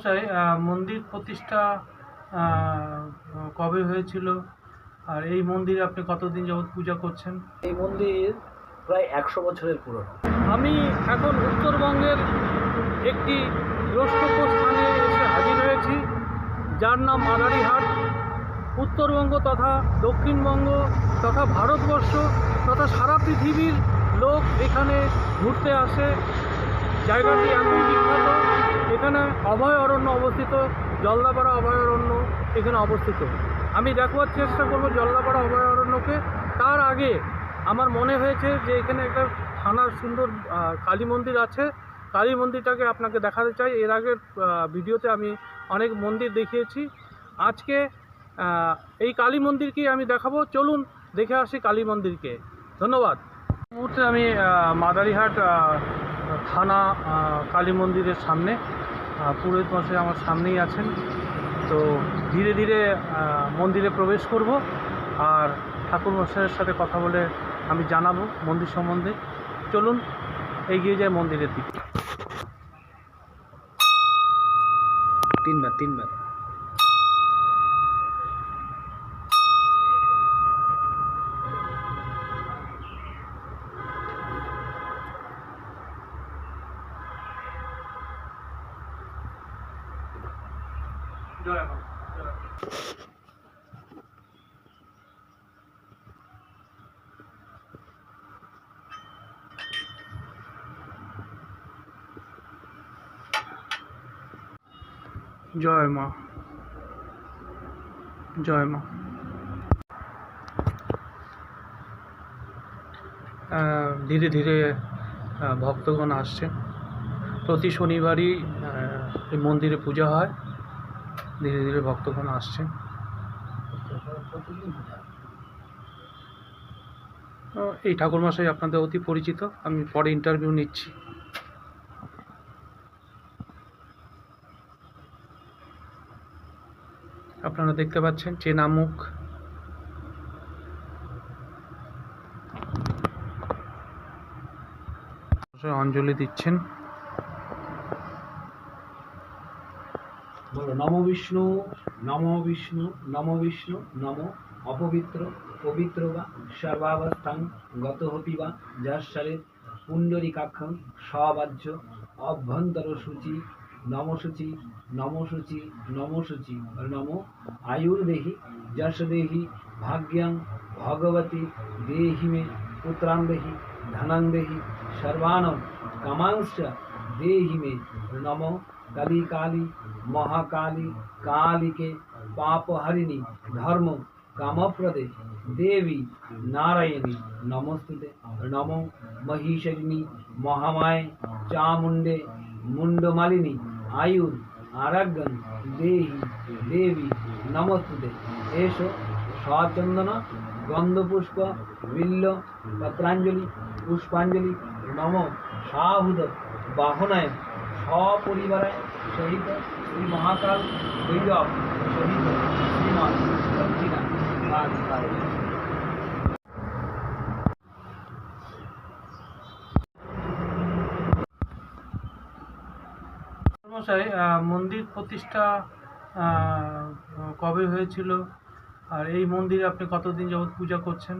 মশাই মন্দির প্রতিষ্ঠা কবে হয়েছিল? আর এই মন্দিরে আপনি কতদিন যাবৎ পূজা করছেন? এই মন্দির প্রায় একশো বছরের পুরনো। আমি এখন উত্তরবঙ্গের একটি দ্রষ্টব্য স্থানে এসে হাজির হয়েছি। যার নাম মাদারিহাট উত্তরবঙ্গ তথা দক্ষিণবঙ্গ তথা ভারতবর্ষ তথা সারা পৃথিবীর লোক এখানে ঘুরতে আসে। জায়গাটি এতই বিখ্যাত। এখানে অভয় অরণ্য অবস্থিত, জলদাপাড়া অভয়ারণ্য এখানে অবস্থিত। আমি দেখবার চেষ্টা করব জলদাপাড়া অভয়ারণ্যকে তার আগে আমার মনে হয়েছে যে এখানে একটা থানার সুন্দর কালী মন্দির আছে। কালী মন্দিরটাকে আপনাকে দেখাতে চাই। এর আগের ভিডিওতে আমি অনেক মন্দির দেখিয়েছি। আজকে এই কালী মন্দিরকেই আমি দেখাবো। চলুন দেখে আসি কালী মন্দিরকে। ধন্যবাদ। মুহূর্তে আমি মাদারিহাট থানা কালী মন্দিরের সামনে পুরোহিত মশাই আমার সামনেই আছেন। তো ধীরে ধীরে মন্দিরে প্রবেশ করব আর ঠাকুর মশাইয়ের সাথে কথা বলে আমি জানাব মন্দির সম্বন্ধে। চলুন, এগিয়ে যায় মন্দিরের দিকে। তিনবার তিনবার। জয় মা। জয় মা। ধীরে ধীরে ভক্তগণ আসছে। প্রতি শনিবারই এই মন্দিরে পূজা হয়। ধীরে ধীরে ভক্তগণ আসছে এই ঠাকুরমশাই আপনাদের অতি পরিচিত, আমি পরে ইন্টারভিউ নিচ্ছি। আপনারা দেখতে পাচ্ছেন চেনা মুখ অঞ্জলি দিচ্ছেন। বলো, নম বিষ্ণু নম বিষ্ণু নম বিষ্ণু, নম অপবিত্র, পবিত্র বা সর্বাবস্থান গত হতি বা সারে পুণ্ডরিকাক্ষং সবাহ্য অভ্যন্তর সূচি নমসূচি নমসূচি নমসূচি নম আয়ুর্দেহি যশ দেহি ভাগ্যাং, ভগবতী দেহি মে পুত্রাং দেহি ধনং দেহি কামাংশ্চ দেহি মে নম কালী কালী মহাকালী, কালীকে পাপহরিণী, ধর্ম, কামপ্রদে, দেবী, নারায়ণী, নমস্তুতে, নমো মহিষরিণী মহামায়, চামুণ্ডে মুন্ডমালিনী আয়ুর, আরাগ্যন, দেহি, দেবী, নমস্তুতে। এসো, সচন্দন, গন্ধপুষ্প, বিল্ল, পত্রাঞ্জলি, পুষ্পাঞ্জলি, নম সাহুদ বাহনায়, সপরিবারে সহিত শ্রী মহাকাল ভৈরব সহিত শ্রীমান মন্দির প্রতিষ্ঠা কবে হয়েছিল? আর এই মন্দিরে আপনি কতদিন যাবৎ পূজা করছেন?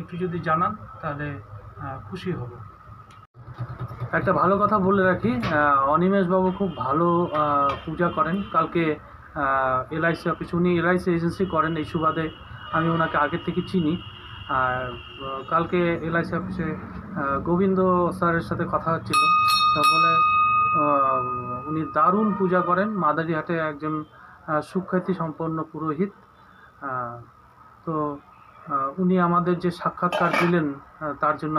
একটু যদি জানান, তাহলে খুশি হব। একটা ভালো কথা বলে রাখি অনিমেষবাবু খুব ভালো পূজা করেন। কালকে এলআইসি অফিস উনি এলআইসি এজেন্সি করেন এই সুবাদে, আমি ওনাকে আগের থেকে চিনি। আর কালকে এলআইসি অফিসে গোবিন্দ স্যারের সাথে কথা হচ্ছিল। বলে উনি দারুণ পূজা করেন। মাদারিহাটে একজন সুখ্যাতি সম্পন্ন পুরোহিত। তো উনি আমাদের যে সাক্ষাৎকার দিলেন তার জন্য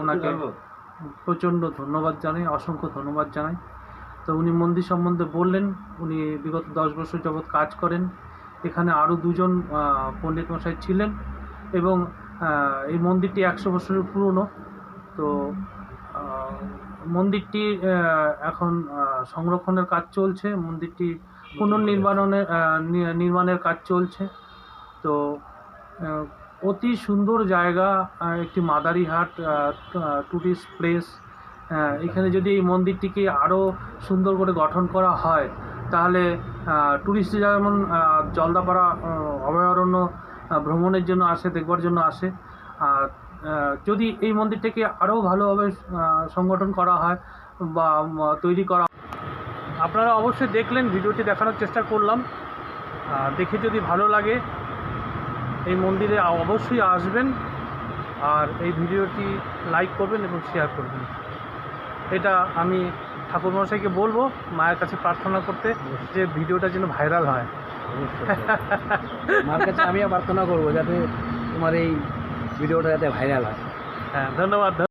ওনাকে প্রচণ্ড ধন্যবাদ জানাই, অসংখ্য ধন্যবাদ জানাই। তো উনি মন্দির সম্বন্ধে বললেন, উনি বিগত দশ বছর যাবৎ কাজ করেন। এখানে আরও দুজন পণ্ডিত মশাই ছিলেন এবং এই মন্দিরটি একশো বছরের পুরনো। তো মন্দিরটি এখন সংরক্ষণের কাজ চলছে। মন্দিরটি পুনর্নির্মাণের নির্মাণের কাজ চলছে। তো অতি সুন্দর জায়গা একটি মাদারিহাট টুরিস্ট প্লেস এখানে যদি এই মন্দিরটিকে আরও সুন্দর করে গঠন করা হয়, তাহলে ট্যুরিস্ট যেমন জলদাপাড়া অভয়ারণ্য ভ্রমণের জন্য আসে, দেখবার জন্য আসে। আর যদি এই মন্দিরটাকে আরও ভালোভাবে সংগঠন করা হয় বা তৈরি করা আপনারা অবশ্যই দেখলেন, ভিডিওটি দেখানোর চেষ্টা করলাম। দেখে যদি ভালো লাগে এই মন্দিরে অবশ্যই আসবেন আর এই ভিডিওটি লাইক করবেন এবং শেয়ার করবেন। এটা আমি ঠাকুরমশাইকে বলব মায়ের কাছে প্রার্থনা করতে যে ভিডিওটা যেন ভাইরাল হয়। মার কাছে আমিও প্রার্থনা করব যাতে তোমার এই ভিডিওটা যাতে ভাইরাল হয়। হ্যাঁ ধন্যবাদ।